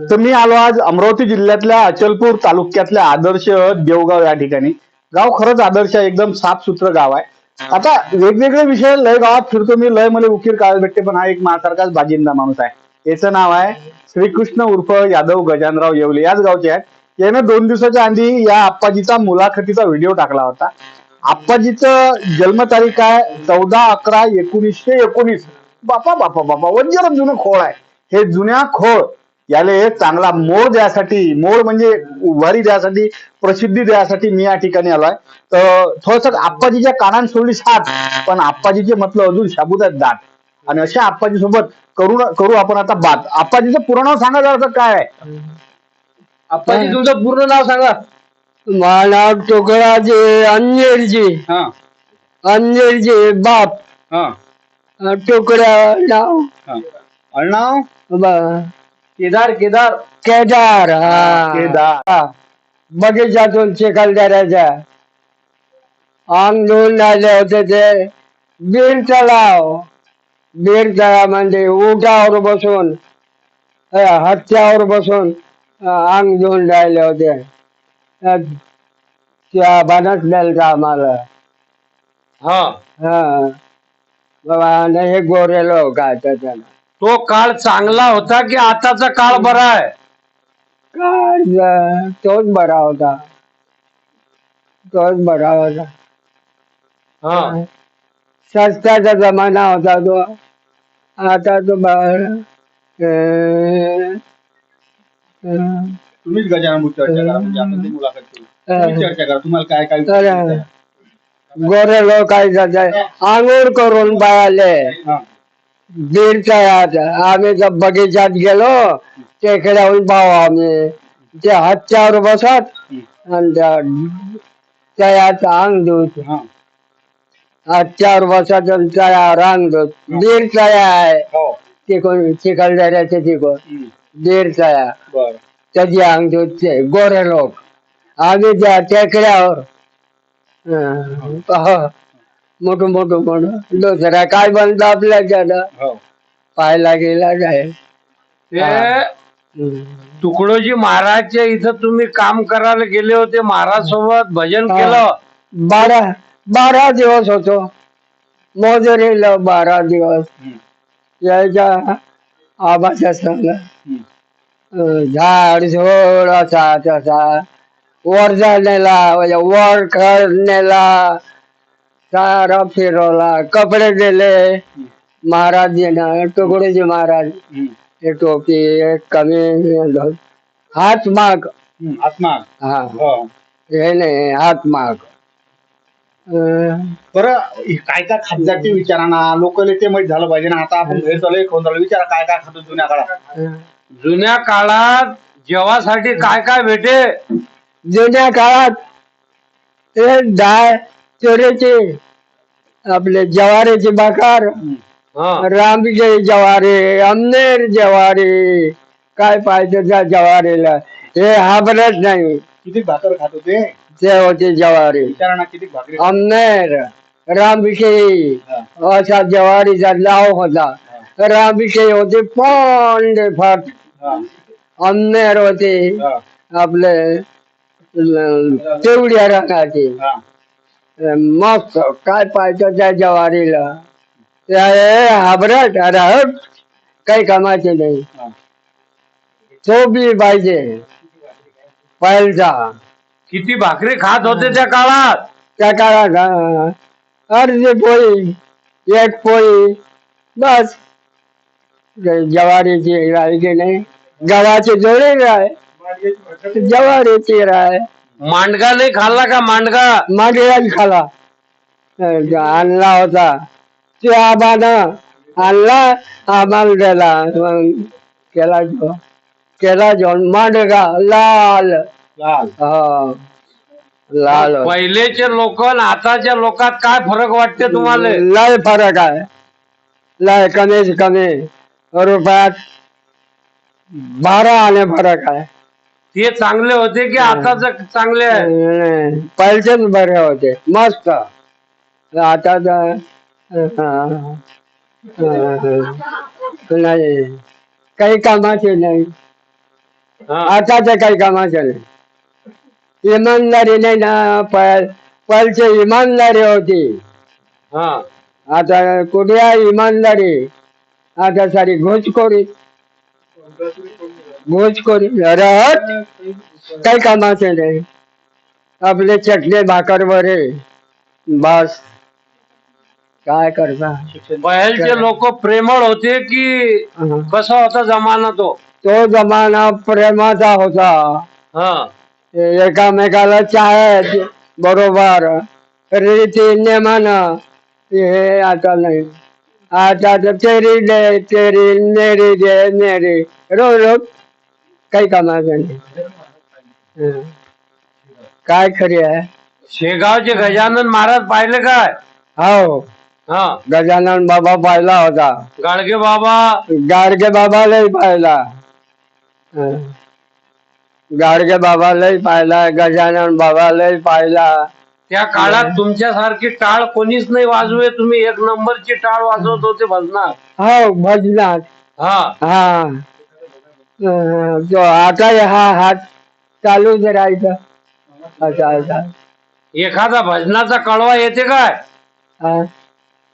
तर मी आलो आज अमरावती जिल्ह्यातल्या अचलपूर तालुक्यातल्या आदर्श देवगाव या ठिकाणी. गाव खरंच आदर्श आहे एकदम साफसुथरं गाव आहे. आता वेगवेगळे विषय लय गावात फिरतो मी लय मला उकीर काळ भेटते पण हा एक माझ्यासारखाच बाजिंदा माणूस आहे. याचं नाव आहे श्रीकृष्ण उर्फ यादव गजानराव येवले. याच गावचे आहेत. यानं दोन दिवसाच्या आधी या आप्पाजीचा मुलाखतीचा व्हिडिओ टाकला होता. आप्पाजीचं जन्मतारीख आहे चौदा अकरा एकोणीसशे एकोणीस. बापा बापा बापा वंजर जुनं खोळ आहे. हे जुन्या खोळ याले चांगला मोड द्यासाठी मोड म्हणजे उभारी द्यासाठी प्रसिद्धी द्यासाठी मी या ठिकाणी आलोय. तर थोडस आप्पाजीच्या कानान सोडली साथ पण आप्पाजीचे म्हटलं अजून शाबूत आहेत दात. आणि अशा आप्पाजी सोबत करू करू आपण आता बात. आप्पाजीचं पूर्ण नाव सांगा जरा काय आहे. आप्पाजी तुमचं पूर्ण नाव सांगा. मानव टुकडाचे अंजेरचे हा. बाप. हा. नाव. हा. अण्णाव ब- केदार केदार. केदार हा. केदार. हा. बगीच्यातून चिखलदऱ्याच्या अंग धुवून आले होते ते. बीर तलाव. बीर तलावामध्ये उठावर बसून अ, हत्यावर बसून अ, अंग धुवून राहिले होते. अ, त्या बनत नेलता आम्हाला? हा. हा. बाबा हे गोरे लोक आहे त्याच्यानं तो काळ चांगला होता की आताचा काळ बरा आहे? काय ज- तोच बरा होता. तोच बरा होता. हा. सस्त्याचा जमाना होता तो. आता तो ब- अं, अं, तुम्हीच गजानन चर्चा करा म्हणजे आपण ती मुलाखत करू. तुम्ही चर्चा करा तुम्हाला काय काय तर गोरे लोक आंघोळ करून पाहिले हा. बीड तळ्यात आम्ही जर बगीचात गेलो टेकड्याहून पाहू आम्ही. ते हत्यावर बसत आणि त्या तळ्यात अंग दूत हा. हत्यावर बसत आणि अंग दूत बीड तळ्या आहे. हो. तिकडून चिखलदऱ्याचे तिकडून. तळ्या बर. त्याची अंग दूत ते गोरे लोक. आम्ही त्या टेकड्यावर हं. मोठं मोठं मोठं दुसरा काय बनतं आपल्याच्यानं? हो. पाहायला गेला काय ते तुकडोजी महाराजच्या इथं तुम्ही काम करायला गेले होते महाराज सोबत भजन हा. केलं? बारा बारा दिवस होतो. मोजरीला बारा दिवस. हम्म. यायच्या आबाच्या संग. हम्म. अं, झाड झोड असा तसा वर जाण्याला म्हणजे वर करण्याला सारा फिरवला. कपडे दिले. महाराजीनं तुकडोजी महाराज. हे टोपी हे कमी हात माग. आत्मा हा. हो. हे नाही हात माग. अं, बरं हे काय काय खात जाते विचारा ना लोकल ते माहीत झालं पाहिजे ना. आता आपण घरी चालू कोण चालू विचारा काय काय खातो जुन्या काळात. जुन्या काळात जेवासाठी काय काय भेटे? जुन्या काळात हे डाळ चोरेचे आपले जवारीचे बाकार. हा. रामचे जवारी अमनेर जवारी. काय पाहिजे त्या जवारीला? हे हाबरत नाही. किती भाकर खात होते? ते होते जवारी किती भाकरी अमनेर रामविषयी असा जवारीचा नाव होता. रामविषयी होते पांडे फाट. अमनेर होते. आपले तेवढ्या रंगाचे. मस्त काय पाहिजे त्या जवारीला? हाबरट अरे हट काही कामाचे नाही. तो बी पाहिजे. पाहिलचा किती भाकरी खात होते त्या काळात? त्या काळात हा, अर्धी पोळी एक पोळी बस. ज- ज्वारीची राहिली नाही? गव्हाची जोडी राय. ज्वारीची राय. मांडगा नाही खाल्ला का मांडगा? मागेलाच खाला आणला होता. ते आबानं आणला आम्हाला दिला केला जो केला जेवण मांडगा लाल. लाल. हा. पहिलेचे लोक आणि आताच्या लोकात काय फरक वाटते तुम्हाला? लय फरक आहे. लय कमीच कमी रुपयात बारा आणे फरक आहे. ते चांगले होते की आताच चांगले आहे? नाही, पहिलेच बरे होते. मस्त. आता तर हा, हा, नाही. काही कामाचे नाही. हा. आताच्या काही कामाचं नाही. इमानदारी नाही ना पल पलची इमानदारी होती. हा. आता कुठे इमानदारी? आता सारी घुसखोरी घुसखोरी राहत काही कामाचे नाही आपले चटणी भाकर वरे बस. काय करता? पहिलचे लोक प्रेमळ होते की. कसा होता जमाना तो? तो जमाना प्रेमाचा होता. हा. एकामेकाला चाहत बरोबर. रीती नेमान हे आता नाही. आता तर तेरी दे तेरी मेरी दे मेरी रोज रोज काही कामाचं नाही. हं. काय खरी आहे? शेगावचे गजानन महाराज पाहिले काय? हो. हा. गजानन बाबा पाहिला होता. गाडगे बाबा. गाडगे बाबालाही पाहिला. हं. गाडगे बाबालाही पाहिला गजानन बाबालाही पाहिला. त्या काळात तुमच्यासारखी टाळ कोणीच नाही वाजवे तुम्ही एक नंबरची टाळ वाजवत होते भजनात. हो भजनात. हा. हा. तो आता हा हात चालूच राहायचा असा असा एखादा भजनाचा कळवा येते काय? हा.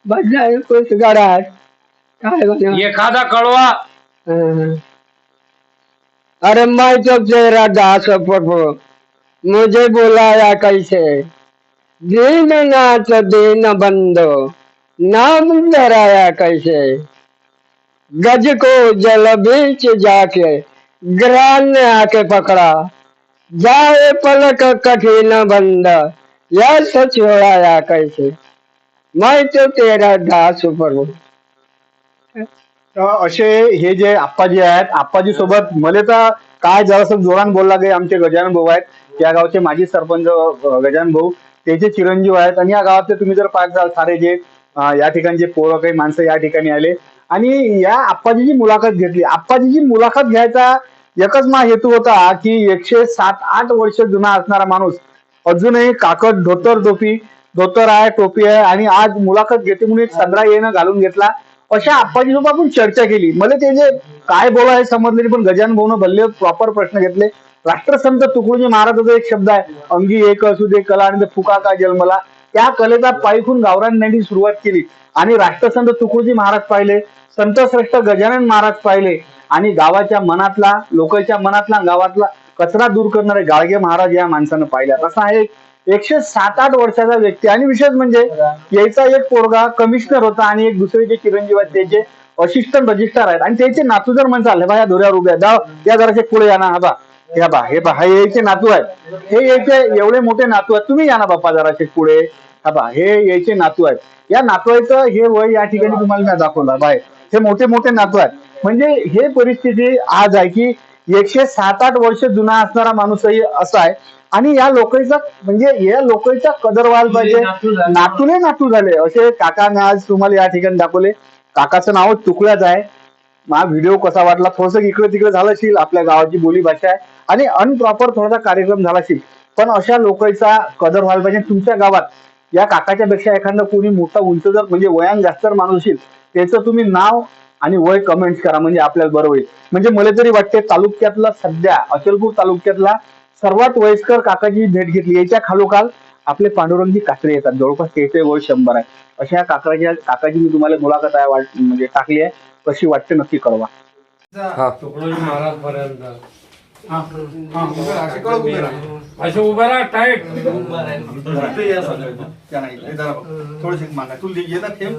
भजन काय एखादा कळवा. अरे मैं तो तेरा दास प्रभु मुझे बुलाया कैसे? दीन नाथ दीन बंदो. नाम धराया कैसे? गज को जल बीच जाके ग्रान ने आके पकड़ा। जाए पलक कठिन बंद यह छोड़ाया कैसे? मैं तो तेरा दास प्रभु तर असे हे जे आप्पाजी आहेत आप्पाजी सोबत मले तर काय जरासं जोरान बोलला गे आमचे गजानन भाऊ आहेत या गावचे माजी सरपंच गजानन भाऊ त्याचे चिरंजीव आहेत आणि या गावातले तुम्ही जर पाहत सारे जे या ठिकाणचे पोरं काही माणसं या ठिकाणी आले आणि या आप्पाजीची मुलाखत घेतली. आप्पाजीची मुलाखत घ्यायचा एकच मा हेतू होता की एकशे सात आठ वर्ष जुना असणारा माणूस अजूनही काकड धोतर धोपी धोतर आहे टोपी आहे आणि आज मुलाखत घेते म्हणून एक सदरा येणं घालून घेतला. अशा आप्पाजी सोबत आपण चर्चा केली. मला ते जे काय बोला हे समजले नाही, पण गजान भाऊन भल्ले प्रॉपर प्रश्न घेतले. राष्ट्रसंत तुकडोजी महाराजाचा एक शब्द आहे अंगी एक असू दे कला आणि फुका का जन्मला. त्या कलेचा पायखून गावरांनी सुरुवात केली. आणि राष्ट्रसंत तुकोजी महाराज पाहिले संत श्रेष्ठ गजानन महाराज पाहिले आणि गावाच्या मनातला लोकांच्या मनातला गावातला कचरा दूर करणारे गाडगे महाराज या माणसानं पाहिल्या तसा आहे एकशे सात आठ वर्षाचा व्यक्ती. आणि विशेष म्हणजे याचा एक पोरगा कमिशनर होता आणि एक दुसरे जे चिरंजीव आहेत त्याचे असिस्टंट रजिस्ट्रार आहेत. आणि त्याचे नातू जर म्हणसाल हे बा या दोऱ्यावर उभे या जराचे पुढे या ना हा बा. हे बा हे बा हे यायचे नातू आहेत. हे यायचे एवढे मोठे नातू आहेत. तुम्ही या ना बाप्पा जराचे पुढे. हा बा हे यायचे नातू आहेत. या नातवायचं हे वय या ठिकाणी तुम्हाला मी दाखवलं बाय हे मोठे मोठे नातू आहेत. म्हणजे हे परिस्थिती आज आहे की एकशे सात आठ वर्ष जुना असणारा माणूसही असा आहे. आणि या लोकांचा म्हणजे या लोकांचा कदर व्हायला पाहिजे. नातूने नातू झाले. असे काकाने आज तुम्हाला या ठिकाणी दाखवले. काकाचं नाव तुकड्याच आहे. हा व्हिडिओ कसा वाटला? थोडस इकडे तिकडे झालं असेल. आपल्या गावाची बोली भाषा आहे. आणि अनप्रॉपर थोडासा कार्यक्रम झाला असेल. पण अशा लोकांचा कदर व्हायला पाहिजे. तुमच्या गावात या काकाच्या पेक्षा एखादा कोणी मोठा उंच जर म्हणजे वयान जास्त जर माणूस असेल त्याचं तुम्ही नाव आणि वय कमेंट करा म्हणजे आपल्याला बरं होईल. म्हणजे मला तरी वाटते तालुक्यातला सध्या अचलपूर तालुक्यातला सर्वात वयस्कर काकाची भेट घेतली. याच्या खालोखाल आपले पांडुरंगी काकडे येतात. जवळपास त्याचे वय शंभर आहे. अशा काकाच्या काकाची मी तुम्हाला मुलाखत आहे म्हणजे टाकली आहे. कशी वाटते नक्की कळवा. महाराज पर्यंत. असे कडक उभे राहा. असे उभे राहा टाईट इथे या सगळे. त्या नाही, जरा बघ. थोडंसं मागा तू ले- येतात ठेव.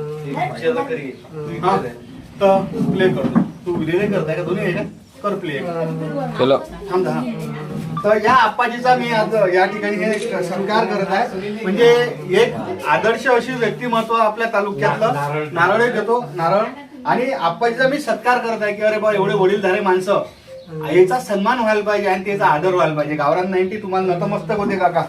तर प्ले करतो तू करताय का दोन्ही आहे का कर प्ले थांब. तर या आप्पाजीचा मी आज या ठिकाणी हे सत्कार करत आहे म्हणजे एक आदर्श अशी व्यक्तिमत्व आपल्या तालुक्यातलं नारळ देतो नारळ आणि आप्पाजीचा मी सत्कार करत आहे की अरे बा एवढे वडीलधारे माणसं याचा सन्मान व्हायला पाहिजे आणि त्याचा आदर व्हायला पाहिजे. गावरान नाईन्टी तुम्हाला नतमस्तक होते काका.